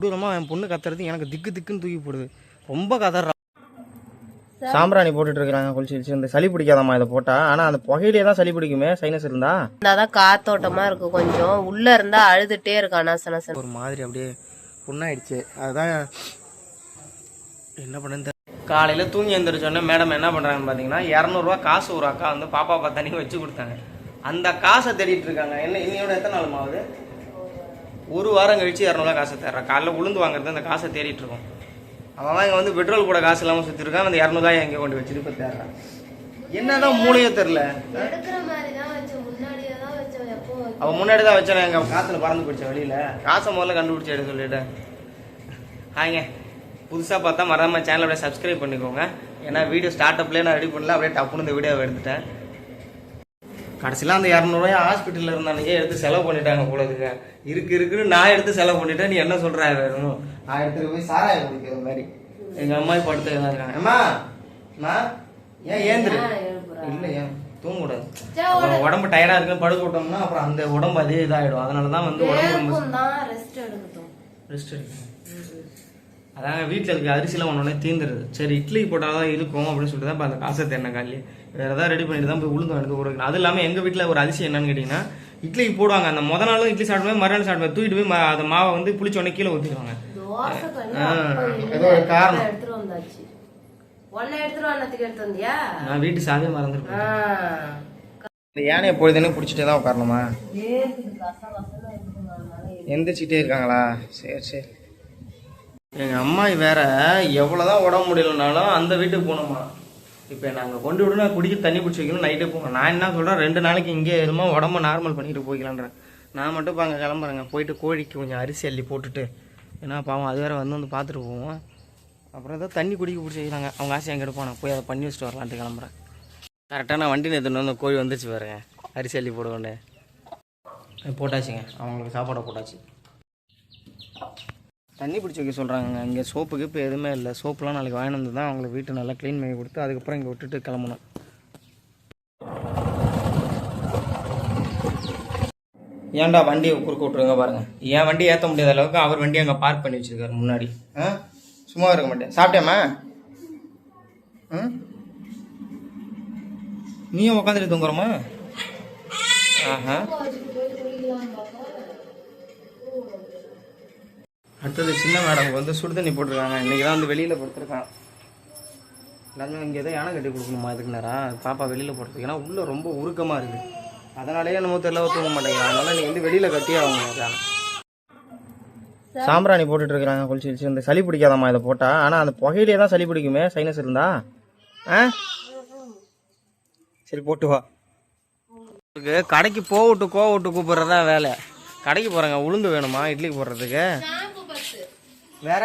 கொடூரமாக என் பொண்ணு கத்துறது எனக்கு திக்கு திக்குன்னு தூக்கி போடுது. ரொம்ப கதறா. சாம்பிராணி போட்டுட்டு இருக்கிறாங்க குளிச்சு இந்த சளி பிடிக்காதம்மா இதை போட்டா. ஆனா அந்த புகையிலே தான் சளி பிடிக்குமே? சைனஸ் இருந்தா? இருந்தாதான் காத்தோட்டமா இருக்கு கொஞ்சம். உள்ள இருந்தா அழுதுட்டே இருக்கா நச நசன் ஒரு மாதிரி அப்படியே புண்ணாயிடுச்சு. அதுதான் என்ன பண்ணுறது காலையில் தூங்கி எழுந்திரிச்சோடனே மேடம் என்ன பண்ணுறாங்கன்னு பார்த்தீங்கன்னா இரநூறுவா காசு ஒரு அக்கா வந்து பாப்பா பார்த்தானே வச்சு கொடுத்தாங்க. அந்த காசை தேடிட்டு இருக்காங்க. என்ன இன்னையோட எத்தனை நாள் ஆகுது? ஒரு வாரம் கழிச்சு இரநூறுவா காசை தேடுறான். காலைல உளுந்து வாங்குறது அந்த காசை தேடிட்டு இருக்கோம். அவன் இங்கே வந்து பெட்ரோல் கூட காசு இல்லாமல் சுற்றிருக்கான் அந்த இரநூறுவா எங்கே கொண்டு வச்சுட்டு இப்போ தேடுறான். என்னதான் மூளையோ தெரில அவன் முன்னாடி தான் வச்சானே எங்க காத்துல பறந்து போயிடுச்ச வெளியில காசை முதல்ல கண்டுபிடிச்சு எடுக்க சொல்லிட்டேன் ஹாய்ங்க. புதுசாக பார்த்தா மறக்காம சேனல் அப்படியே சப்ஸ்கிரைப் பண்ணிக்கோங்க. ஏன்னா வீடியோ ஸ்டார்ட் அப்லேயே நான் ரெடி பண்ணல. அப்படியே டப்புனு இந்த வீடியோவை எடுத்துட்டேன். கடைசியில் அந்த இரநூறுவாய் ஹாஸ்பிட்டலில் இருந்த அன்னைக்கே எடுத்து செலவு பண்ணிட்டாங்க போல இருக்கு இருக்கு இருக்குன்னு நான் எடுத்து செலவு பண்ணிட்டேன். நீ என்ன வேணும் நான் எடுத்துட்டு போய் சாராயம் குடிக்கிற மாதிரி. எங்க அம்மா படுத்து இருக்காங்க. அம்மா அம்மா ஏன் ஏந்திரு? இல்லை ஏன்? தூங்கக்கூடாது. உடம்பு டயர்டா இருக்குன்னு படுக்க விட்டோம்னா அப்புறம் அந்த உடம்பு அதே இதாயிடும். அதனால தான் வந்து உடம்பு ரெஸ்ட் எடுக்கட்டும். ரெஸ்ட் எடுக்கணும். அதாங்க வீட்டில் இருக்க அரிசிலாம் ஒன்றே தீந்துருது. சரி இட்லி போட்டால் தான் இருக்கும் அப்படின்னு சொல்லிட்டு தான் இப்போ அந்த காசை தேடின காலையே வேறு ஏதாவது ரெடி பண்ணிட்டு தான் போய் உளுந்து எடுத்து கொடுக்கணும் அது இல்லாமல் எங்கள் வீட்டில் ஒரு அதிசயம் என்னன்னு கேட்டிங்கன்னா இட்லிக்கு போடுவாங்க. அந்த முத நாளும் இட்லி சாப்பிடுவேன் மறுநாள் சாப்பிடுவேன். தூக்கிட்டு போய் அந்த மாவை வந்து புளிச்ச உடனே கீழே ஊற்றிடுவாங்க காரணம். நான் வீட்டு சாவியே மறந்துருப்பேன். ஆ. இந்த யானையை பொழுதுன்னு பிடிச்சிட்டே தான் உட்காரணுமா? எந்திரிச்சிட்டே இருக்காங்களா? சரி சரி. எங்க அம்மா வேற எவ்வளவுதான் உடம்பு முடியலனாலும் அந்த வீட்டுக்கு போகணுமா இப்போ நாங்கள் கொண்டு விட நான் குடிக்க தண்ணி பிடிச்சி வைக்கணும் நைட்டே போகணும் நான் என்ன சொல்கிறேன் ரெண்டு நாளைக்கு இங்கே இருமா உடம்ப நார்மல் பண்ணிட்டு போய்க்கலான்றேன் நான் மட்டும் இப்போ அங்கே கிளம்புறேங்க. போயிட்டு கோழிக்கு கொஞ்சம் அரிசி அள்ளி போட்டுட்டு. ஏன்னா பாவம் அது வேற வந்து வந்து பார்த்துட்டு போவோம். அப்புறம் ஏதோ தண்ணி குடிக்க பிடிச்சி வைக்கிறாங்க அவங்க ஆசை எங்கே எடுப்பானே போய் அதை பண்ணி வச்சுட்டு வரலான்ட்டு கிளம்புறேன். கரெக்டாக நான் வண்டி நேற்று வந்து கோழி வந்துச்சு பாருங்க. அரிசி அள்ளி போடுவோன்னு. போட்டாச்சுங்க. அவங்களுக்கு சாப்பாடை போட்டாச்சு. தண்ணி பிடிச்சி வைக்க சொல்கிறாங்க இங்கே சோப்புக்கு இப்போ எதுவுமே இல்லை. சோப்புலாம் நாளைக்கு வாங்கிட்டு வந்து தான் அவங்களுக்கு வீட்டை நல்லா க்ளீன் பண்ணி கொடுத்து அதுக்கப்புறம் இங்கே விட்டுட்டு கிளம்பணும். ஏன்டா வண்டியை குறுக்க விட்ருங்க பாருங்கள் என் வண்டி ஏற்ற முடியாத அளவுக்கு அவர் வண்டி அங்கே பார்க் பண்ணி வச்சிருக்காரு முன்னாடி. ஆ? சும்மா இருக்க மாட்டேன். சாப்பிட்டேம்மா ம் நீயும் உட்காந்துட்டு தூங்குறோமா? ஆஹா. அடுத்தது சின்ன மேடம் வந்து சுடு தண்ணி போட்டிருக்காங்க. இன்றைக்கி தான் வந்து வெளியில் படுத்துருக்கான். எல்லாருமே இங்கே எதோ யானை கட்டி கொடுக்கணுமா இதுக்கு நேரம் பாப்பா வெளியில் போடுறதுக்கு ஏன்னா உள்ளே ரொம்ப உருக்கமாக இருக்குது அதனாலேயே நம்ம தெரியல தூங்க மாட்டேங்கிறாங்க அதனால் நீங்கள் வந்து வெளியில் கட்டி ஆகணும் சாம்பிராணி போட்டுட்டு இருக்கிறாங்க குளிச்சு குளிச்சு. இந்த சளி பிடிக்காதம்மா இதை போட்டால் ஆனால் அந்த புகையிலே தான் சளி பிடிக்குமே. சைனஸ் இருந்தா? ஆ? சரி போட்டு வா. உங்களுக்கு கடைக்கு போவிட்டு கோவிட்டு கூப்பிட்றதா வேலை. கடைக்கு போகிறாங்க உளுந்து வேணுமா? இட்லிக்கு போடுறதுக்கு. வேற?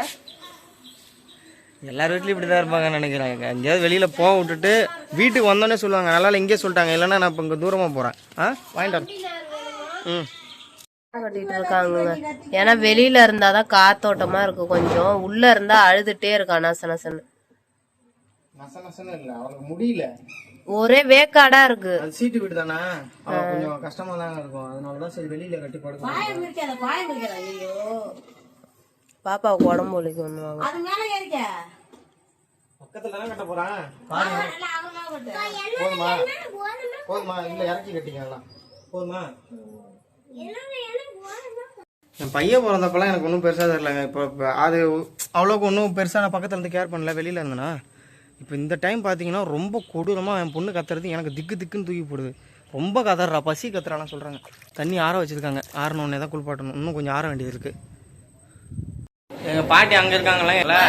எல்லார் வீட்லையும் இப்படி தான் இருப்பாங்கன்னு நினைக்கிறாங்க எங்கேயாவது வெளியில் போக விட்டுட்டு வீட்டுக்கு வந்தோடனே சொல்லுவாங்க. அதனால இங்கே சொல்லிட்டாங்க. இல்லைன்னா நான் இப்போ இங்கே தூரமாக போகிறேன் ஆ? வாங்கிட்டு. ம். கட்டிட்டு இருக்காங்க. ஏன்னா வெளியில இருந்தாதான் காத்தோட்டமா இருக்கு கொஞ்சம். உள்ள இருந்தா அழுதுட்டே இருக்கா நச நசன்னு. நச நசன்னு இல்லை. அவனுக்கு முடியல. ஒரே வேக்காடா இருக்கு. சீட்டு வீடு தானே? கொஞ்சம் கஷ்டமாக தாங்க இருக்கும். அதனால தான் சரி வெளியில் கட்டி படுக்க பாப்பாவுக்கு உடம்பு வலிக்கு வந்துவாங்க பக்கத்தில் தானே கட்ட போகிறான் போதுமா? போதுமா? இல்லை இறக்கி கட்டிக்கலாம் போதுமா? என் பையன் பிறந்தப்பெல்லாம் எனக்கு ஒன்றும் பெருசாக தெரியலங்க. இப்போ இப்போ அது அவ்வளோக்கு ஒன்றும் பெருசாக நான் பக்கத்தில் இருந்து கேர் பண்ணல. வெளியில் இருந்தேனா இப்போ இந்த டைம் பார்த்தீங்கன்னா ரொம்ப கொடூரமாக என் பொண்ணு கத்துறது எனக்கு திக்கு திக்குன்னு தூக்கி போடுது. ரொம்ப கதறா பசி கத்துறாலாம் சொல்கிறாங்க தண்ணி ஆற வச்சுருக்காங்க. ஆறணுன்னே தான் குளிப்பாட்டணும். இன்னும் கொஞ்சம் ஆற வேண்டியது இருக்குது எங்கள் பாட்டி அங்கே இருக்காங்களா? இல்லை?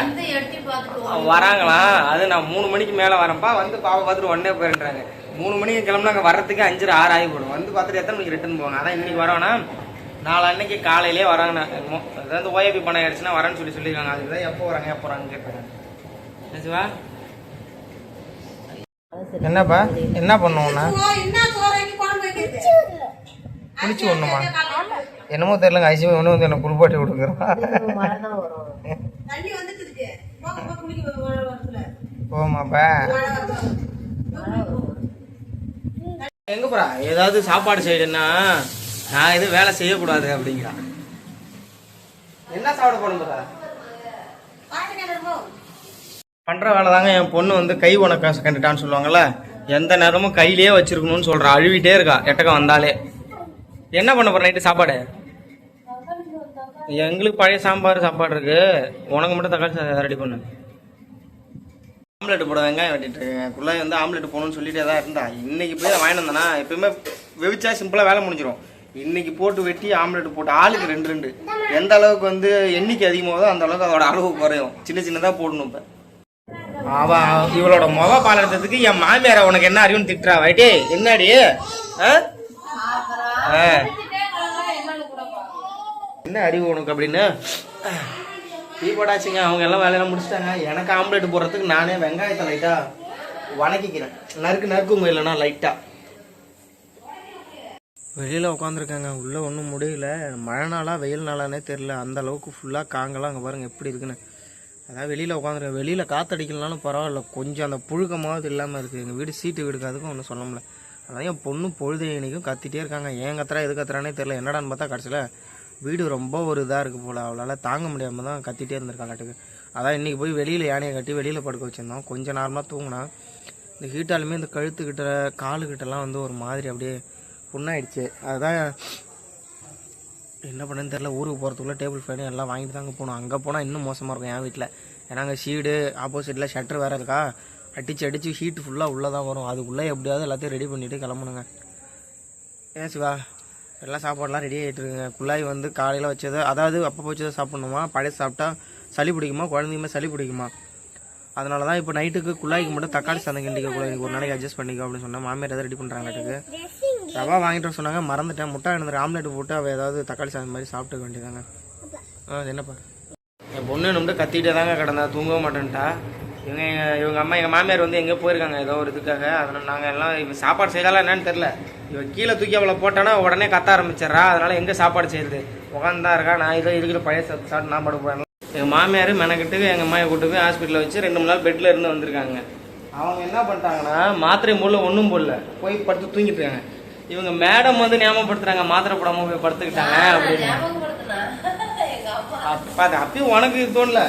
வராங்களா? அது நான் மூணு மணிக்கு மேலே வரேன்ப்பா. வந்து பாவை பார்த்துட்டு உடனே போயிடுறாங்க. மூணு மணிக்கு கிளம்புனா அங்கே வர்றதுக்கு அஞ்சு ஆறு ஆகி போடும் வந்து பார்த்துட்டு எத்தனை மணிக்கு ரிட்டர்ன் போவாங்க? அதான் இன்னைக்கு வரோன்னா நாலு அன்னைக்கு காலையிலே வராங்க. நான் என்னமோ அதாவது ஓஏபி பணம் ஆயிடுச்சுன்னா வரேன்னு சொல்லி சொல்லியிருக்காங்க அதுக்கு தான் எப்போ வராங்க எப்போ வராங்க கேட்குறாங்க சிவா என்னப்பா? என்ன பண்ணுவோண்ணா குளிச்சு விடணுமா? என்னமோ தெரியலங்க ஐசியம் ஒன்று வந்து என்ன குளிப்பாட்டி வரும் போமாப்பா எங்க போறா? ஏதாவது சாப்பாடு செய்யணும்னா நான் எதுவும் வேலை செய்யக்கூடாது அப்படிங்கிறான் என்ன சாப்பிட போகணும் பண்ற வேலை தாங்க என் பொண்ணு வந்து கை உனக்க கண்டுட்டான்னு சொல்லுவாங்கல்ல எந்த நேரமும் கையிலேயே வச்சிருக்கணும்னு சொல்றா. அழுவிட்டே இருக்கா எட்டக்கம் வந்தாலே. என்ன பண்ண போற நைட்டு சாப்பாடு? எங்களுக்கு பழைய சாம்பார் சாப்பாடு இருக்கு. உனக்கு மட்டும் தக்காளி ரெடி பண்ணு. ஆம்லெட் போட வெங்காயம் வெட்டிட்டு இருக்கேன். குள்ளாய் வந்து ஆம்லெட் போகணும்னு சொல்லிட்டே தான் இருந்தா. இன்னைக்கு போய் வாங்கிட்டு வந்தேனா எப்பயுமே வெவிச்சா சிம்பிளாக வேலை முடிஞ்சிடும் இன்னைக்கு போட்டு வெட்டி ஆம்லெட் போட்டு ஆளுக்கு ரெண்டு ரெண்டு. எந்த அளவுக்கு வந்து எண்ணிக்கை அதிகமாகுதோ அந்த அளவுக்கு அதோட அளவு குறையும். சின்ன சின்னதாக போடணும் இப்போ. அவ இவளோட முக பால் எடுத்ததுக்கு என் மாமியார உனக்கு என்ன அறிவுன்னு திட்டுறா. வைட்டே என்னடி? ஆ? என்ன அறிவு உனக்கு அப்படின்னு? டீ போடாச்சுங்க அவங்க எல்லாம் வேலையெல்லாம் முடிச்சிட்டாங்க. எனக்கு ஆம்லெட் போடுறதுக்கு நானே வெங்காயத்தை லைட்டா வணக்கிக்கிறேன். நறுக்கு நறுக்குங்க இல்லைனா லைட்டா வெளியில் உட்காந்துருக்காங்க உள்ளே ஒன்றும் முடியல. மழை நாளா வெயில் நாளானே தெரில அந்த அளவுக்கு ஃபுல்லாக காங்கெல்லாம் அங்கே பாருங்க எப்படி இருக்குன்னு. அதான் வெளியில் உட்காந்துருக்கேன் வெளியில் காற்றடிக்கலனாலும் பரவாயில்ல. கொஞ்சம் அந்த புழுக்கமாவது இல்லாமல் இருக்குது எங்கள் வீடு சீட்டு வீடுக்கு அதுக்கும் ஒன்றும் சொல்ல முடியல. அதான் என் பொண்ணு இன்றைக்கும் கத்திட்டே இருக்காங்க. ஏன் கத்துறா எது கத்துறானே தெரில என்னடான்னு பார்த்தா கடைசியில் வீடு ரொம்ப ஒரு இதாக இருக்குது போல். அவளால் தாங்க முடியாமல் தான் கத்திட்டே இருந்திருக்காளாட்டுக்கு அதான் இன்றைக்கி போய் வெளியில் யானையை கட்டி வெளியில் படுக்க வச்சுருந்தோம். கொஞ்சம் நேரமாக தூங்கினா இந்த ஹீட்டாலுமே இந்த கழுத்துக்கிட்ட காலுக்கிட்டலாம் வந்து ஒரு மாதிரி அப்படியே புண்ணாயிடுச்சு. அதுதான் என்ன பண்ணுன்னு தெரில ஊருக்கு போகிறதுக்குள்ள டேபிள் ஃபேனு எல்லாம் வாங்கிட்டு தாங்க போகணும் அங்கே போனால் இன்னும் மோசமாக இருக்கும் என் வீட்டில் ஏன்னா அங்கே ஷீடு ஆப்போசிட்டில் ஷட்டர் வேறு இருக்கா? அடிச்சு அடித்து ஹீட்டு ஃபுல்லாக உள்ளே தான் வரும். அதுக்குள்ளே எப்படியாவது எல்லாத்தையும் ரெடி பண்ணிவிட்டு கிளம்பணுங்க. ஏன் சிவா? எல்லாம் சாப்பாடுலாம் ரெடி ஆகிட்டு இருக்குங்க. குழாய் வந்து காலையில் வச்சது அதாவது அப்போ வச்சதை சாப்பிட்ணுமா? பழைய சாப்பிட்டா சளி பிடிக்குமா? குழந்தையுமே சளி பிடிக்குமா? அதனால தான் இப்போ நைட்டுக்கு குழாய்க்கு மட்டும் தக்காளி சாதம் கிண்டிக்க குழாய்க்கு ஒரு நாளைக்கு அட்ஜஸ்ட் பண்ணிக்கோ அப்படின்னு சொன்னால் மாமியார் எதாவது ரெடி பண்ணுறாங்கட்டுக்கு ரவா வாங்கிட்டு வர சொன்னாங்க. மறந்துட்டேன். முட்டை எழுந்துரு ஆம்லெட் போட்டு அவள் ஏதாவது தக்காளி சாதம் மாதிரி சாப்பிட்டுக்க வேண்டியதாங்க ஆ என்னப்பா? என் பொண்ணு நம்மகிட்ட கத்திட்டே தாங்க கிடந்தா. தூங்கவும் மாட்டேன்ட்டா. இவங்க இவங்க அம்மா எங்கள் மாமியார் வந்து எங்கேயோ போயிருக்காங்க ஏதோ ஒரு இதுக்காக. அதனால் நாங்கள் எல்லாம் இவன் சாப்பாடு செய்யலாம் என்னன்னு தெரில இவன் கீழே தூக்கி அவளை போட்டானா உடனே கத்த ஆரம்பிச்சிடுறா. அதனால் எங்கே சாப்பாடு செய்யுது? உட்காந்து தான் இருக்கா? நான் இதோ இருக்கிற பழைய சாப்பிட்டு சாப்பிட்டு நான் படுக்க போகிறேன் எங்கள் மாமியார் மெனக்கிட்டு எங்கள் அம்மாயை கூட்டு போய் ஹாஸ்பிட்டலில் வச்சு ரெண்டு மூணு நாள் பெட்டில் இருந்து வந்திருக்காங்க. அவங்க என்ன பண்ணிட்டாங்கன்னா மாத்திரை போடல ஒன்றும் போடல. போய் படுத்து தூங்கிட்டு இருக்காங்க. இவங்க மேடம் வந்து ஞாபகப்படுத்துறாங்க மாத்திரை போடாம போய் படுத்துக்கிட்டாங்க அப்படின்னு. அப்ப அது அப்பயும் உனக்கு தோணல.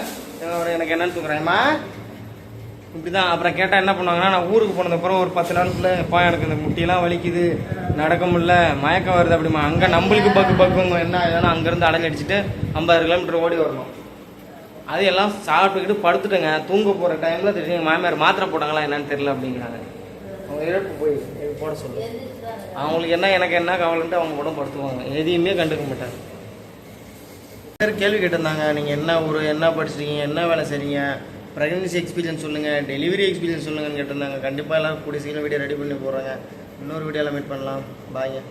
எனக்கு என்னன்னு தூக்குறேன்மா இப்படிதான். அப்புறம் கேட்டால் என்ன பண்ணுவாங்கன்னா நான் ஊருக்கு போனதுக்கப்புறம் ஒரு பத்து நாளுக்குள்ள எப்பா எனக்கு இந்த முட்டியெல்லாம் வலிக்குது நடக்க முடியல மயக்கம் வருது அப்படிமா. அங்கே நம்மளுக்கு பக்கு பக்குங்க என்ன ஆகுதுன்னா அங்கேருந்து அடல் ஐம்பது கிலோமீட்டர் ஓடி வரணும். அது எல்லாம் சாப்பிட்டுக்கிட்டு படுத்துட்டேங்க. தூங்க போகிற டைமில் திடீர்னு மாமியார் மாத்திரை போட்டாங்களா என்னன்னு தெரியல அப்படிங்கிறாங்க. அவங்க இழப்பு போய் போட சொல்லு. அவங்களுக்கு என்ன எனக்கு என்ன கவலைன்ட்டு அவங்க கூட படுத்துவாங்க. எதையுமே கண்டுக்க மாட்டாங்க. கேள்வி கேட்டிருந்தாங்க நீங்கள் என்ன ஊர் என்ன படிச்சிருக்கீங்க என்ன வேலை செய்றீங்க? ப்ரெக்னன்சி எக்ஸ்பீரியன்ஸ் சொல்லுங்கள் டெலிவரி எக்ஸ்பீரியன்ஸ் சொல்லுங்கன்னு கேட்டிருந்தாங்க. கண்டிப்பாக எல்லாம் கூடிய சீக்கிரம் வீடியோ ரெடி பண்ணி போடுறாங்க. இன்னொரு வீடியோவில் மீட் பண்ணலாம். பாய்ங்க